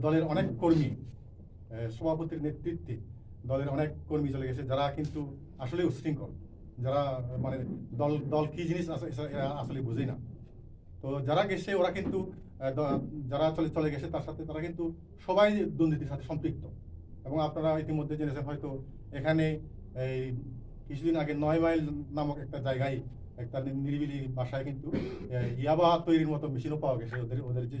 দলের অনেক কর্মী সভাপতির নেতৃত্বে দলের অনেক কর্মী চলে গেছে, যারা কিন্তু আসলে উশৃঙ্খল যারা মানে দল দল কি জিনিস আস- আসলে বোঝেই না। তো যারা গেছে, ওরা কিন্তু যারা চলে চলে গেছে, তার সাথে, তারা কিন্তু সবাই দুর্নীতির সাথে সম্পৃক্ত। এবং আপনারা ইতিমধ্যে জেনেছেন হয়তো, এখানে এই কিছুদিন আগে নয় মাইল নামক একটা জায়গায় একটা নিরিবিলি বাসায় কিন্তু ইয়াবা তৈরির মতো মেশিনও পাওয়া গেছে ওদের ওদের যে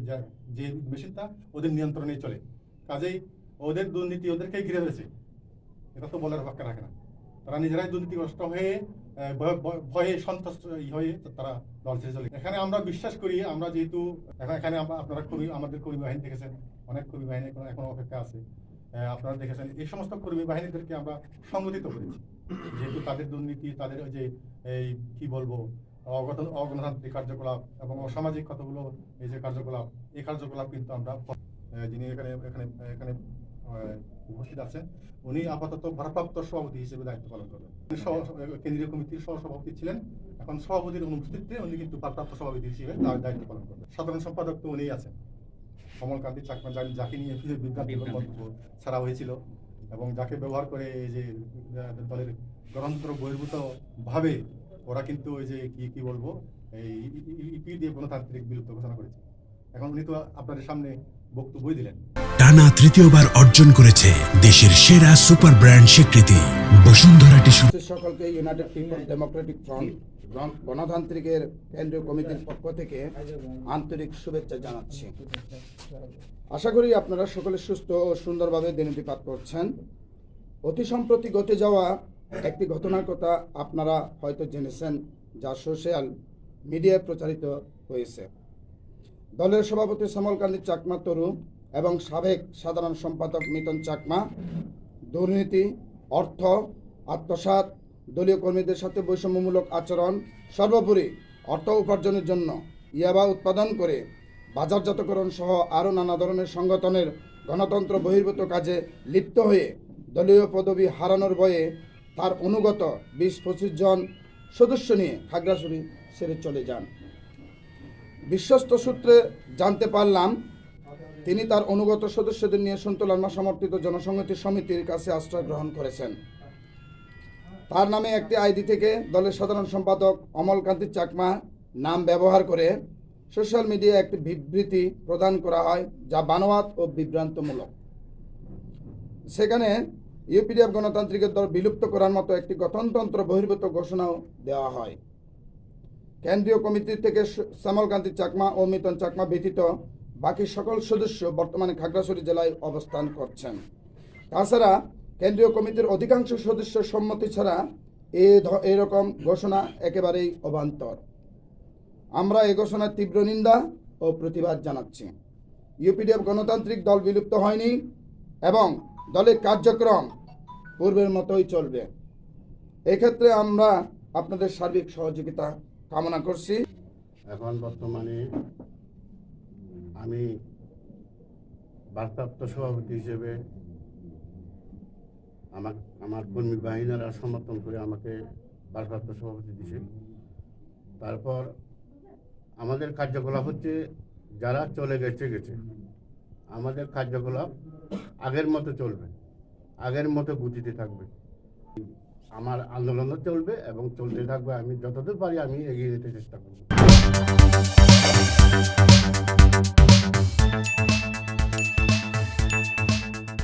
যে মেশিনটা ওদের নিয়ন্ত্রণে চলে। কাজেই ওদের দুর্নীতি ওদেরকেই ঘিরে ধরেছে। এটা তো বলার বাক্য রাখে না। তারা নিজেরাই দুর্নীতিগ্রস্ত হয়ে ভয়- সন্তুষ্ট হয়ে তারা দল ছেড়ে চলে। এখানে আমরা বিশ্বাস করি, আমরা যেহেতু এখানে আপনারা কর্মী আমাদের কর্মী বাহিনী দেখেছেন, অনেক কর্মী বাহিনী এখন অপেক্ষা আছে। আপনারা দেখেছেন, এই সমস্ত কর্মী বাহিনীদেরকে আমরা সংগঠিত করেছি। যেহেতু তাদের দুর্নীতি তাদের ওই যে এই কি বলব অগণতান্ত্রিক কার্যকলাপ এবং অসামাজিক কতগুলো এই যে কার্যকলাপ এই কার্যকলাপ কিন্তু আমরা যিনি এখানে এখানে এখানে উপস্থিত আছেন উনি আপাতত ভারপ্রাপ্ত সভাপতি হিসেবে দায়িত্ব পালন করবেন। কেন্দ্রীয় কমিটির সহ সভাপতি ছিলেন। এখন সভাপতির অনুপস্থিতিতে উনি কিন্তু ভারপ্রাপ্ত সভাপতি হিসেবে তার দায়িত্ব পালন করবেন। সাধারণ সম্পাদক তো উনিই আছেন। কমলকান্তি চাকমা যাকে নিয়ে বিভ্রান্তিকর মন্তব্য ছাড়া হয়েছিল। এবং যাকে ব্যবহার করে এই যে দলের গণতন্ত্র বহির্ভূতভাবে ওরা কিন্তু ওই যে কি কি বলব, এই ইপি দিয়ে গণতান্ত্রিক বিলুপ্ত ঘোষণা করেছে। এখন উনি তো আপনাদের সামনে বক্তব্যই দিলেন। টানা তৃতীয়বার অর্জন করেছে দেশের সেরা সুপার ব্র্যান্ড স্বীকৃতি। বসুন্ধরা টিস্যু। সকলকে ইউনাইটেড পিপল ডেমোক্রেটিক ফ্রন্ট গণতান্ত্রিকের কেন্দ্রীয় কমিটির পক্ষ থেকে আন্তরিক শুভেচ্ছা জানাচ্ছি। আশা করি আপনারা সকলে সুস্থ ও সুন্দরভাবে দিনটিপাত করছেন। অতি সম্প্রতি ঘটে যাওয়া একটি ঘটনার কথা আপনারা হয়তো জেনেছেন, যা সোশ্যাল মিডিয়ায় প্রচারিত হয়েছে। দলের সভাপতি শ্যামলকান্তি চাকমা তরু এবং সাবেক সাধারণ সম্পাদক মিতন চাকমা, দুর্নীতি, অর্থ, আত্মসাৎ, দলীয় কর্মীদের সাথে বৈষম্যমূলক আচরণ, সর্বোপরি অর্থ উপার্জনের জন্য ইয়াবা উৎপাদন করে বাজারজাতকরণ সহ আরও নানা ধরনের সংগঠনের গণতন্ত্র বহির্ভূত কাজে লিপ্ত হয়ে দলীয় পদবি হারানোর ভয়ে তার অনুগত বিশ পঁচিশ জন সদস্য নিয়ে খাগড়াছড়ি ছেড়ে চলে যান। বিশ্বস্ত সূত্রে জানতে পারলাম তিনি তার অনুগত সদস্যদের নিয়ে সন্তুলান্মা সমর্থিত জনসংহতি সমিতির কাছে আশ্রয় গ্রহণ করেছেন। তার নামে একটি আইডি থেকে দলের সাধারণ সম্পাদক অমলকান্তি চাকমা নাম ব্যবহার করে সোশ্যাল মিডিয়ায় একটি বিবৃতি প্রদান করা হয়, যা বানোয়াত ও বিভ্রান্তমূলক। সেখানে ইউপিডিএফ গণতান্ত্রিকের দল বিলুপ্ত করার মতো একটি গঠনতন্ত্র বহির্ভূত ঘোষণাও দেওয়া হয়। কেন্দ্রীয় কমিটি থেকে শ্যামলকান্তি চাকমা ও মিতন চাকমা ব্যতীত বাকি সকল সদস্য বর্তমানে খাগড়াছড়ি জেলায় অবস্থান করছেন। তাছাড়া কেন্দ্রীয় কমিটির অধিকাংশ সদস্য সম্মতি ছাড়া এ এরকম ঘোষণা একেবারেই অবান্তর। আমরা এ ঘোষণার তীব্র নিন্দা ও প্রতিবাদ জানাচ্ছি। ইউপিডিএফ গণতান্ত্রিক দল বিলুপ্ত হয়নি এবং দলের কার্যক্রম পূর্বের মতোই চলবে। এক্ষেত্রে আমরা আপনাদের সার্বিক সহযোগিতা কামনা করছি। এখন বর্তমানে আমি ভারপ্রাপ্ত সভাপতি হিসেবে আমার আমার কর্মী বাহিনীরা সমর্থন করে আমাকে ভারপ্রাপ্ত সভাপতি দিছে। তারপর আমাদের কার্যকলাপ হচ্ছে যারা চলে গেছে গেছে। আমাদের কার্যকলাপ আগের মতো চলবে, আগের মতো গতিতে থাকবে। আমার আন্দোলনও চলবে এবং চলতে থাকবে। আমি যতদূর পারি আমি এগিয়ে যেতে চেষ্টা করব। you